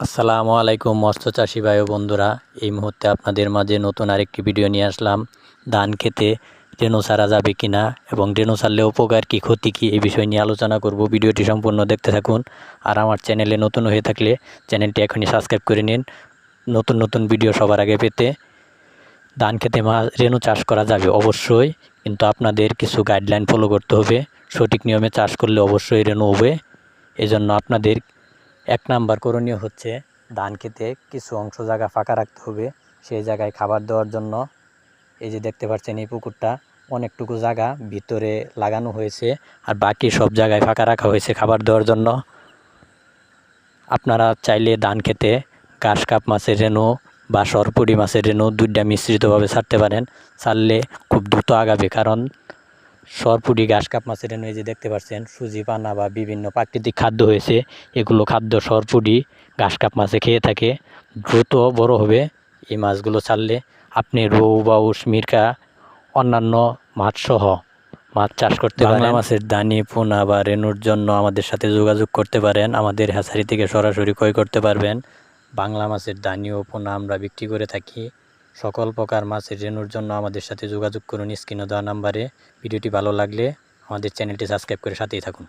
আসসালামু আলাইকুম, মৎস্য চাষি ভাই ও বন্ধুরা। এই মুহূর্তে আপনাদের মাঝে নতুন আরেকটি ভিডিও নিয়ে আসলাম। ধান খেতে রেণু ছাড়া যাবে কি না এবং রেণু সারলে উপকার কী, ক্ষতি কী, এই বিষয় নিয়ে আলোচনা করব। ভিডিওটি সম্পূর্ণ দেখতে থাকুন। আর আমার চ্যানেলে নতুন হয়ে থাকলে চ্যানেলটি এখনই সাবস্ক্রাইব করে নিন। নতুন নতুন ভিডিও সবার আগে পেতে ধান খেতে মা রেণু চাষ করা যাবে অবশ্যই, কিন্তু আপনাদের কিছু গাইডলাইন ফলো করতে হবে। সঠিক নিয়মে চাষ করলে অবশ্যই রেণু হবে। এজন্য আপনাদের এক নাম্বার করণীয় হচ্ছে ধান খেতে কিছু অংশ জায়গা ফাঁকা রাখতে হবে। সেই জায়গায় খাবার দেওয়ার জন্য এই যে দেখতে পাচ্ছেন এই পুকুরটা অনেকটুকু জায়গা ভিতরে লাগানো হয়েছে আর বাকি সব জায়গায় ফাঁকা রাখা হয়েছে খাবার দেওয়ার জন্য। আপনারা চাইলে ধান খেতে ঘাস, কাপ, মাছের রেণু বা সরপুরি মাছের রেণু দুইটা মিশ্রিতভাবে ছাড়তে পারেন। ছাড়লে খুব দ্রুত আগাবে, কারণ সরপুরি ঘাস কাপ মাছের এই যে দেখতে পাচ্ছেন, সুজি পানা বা বিভিন্ন প্রাকৃতিক খাদ্য হয়েছে। এগুলো খাদ্য সরপুরি ঘাস কাপ মাছে খেয়ে থাকে। দ্রুত বড় হবে এই মাছগুলো ছাড়লে আপনি রৌ বাউস মিরকা, অন্যান্য মাছসহ মাছ চাষ করতে পারেন। মাছের দানি, পোনা বা রেণুর জন্য আমাদের সাথে যোগাযোগ করতে পারেন। আমাদের হ্যাচারি থেকে সরাসরি ক্রয় করতে পারবেন। বাংলা মাছের দানি ও পোনা আমরা বিক্রি করে থাকি। সকল প্রকার মাছের রেনুর জন্য আমাদের সাথে যোগাযোগ করুন স্ক্রিনে দেওয়া নাম্বারে। ভিডিওটি ভালো লাগলে আমাদের চ্যানেলটি সাবস্ক্রাইব করে সাথেই থাকুন।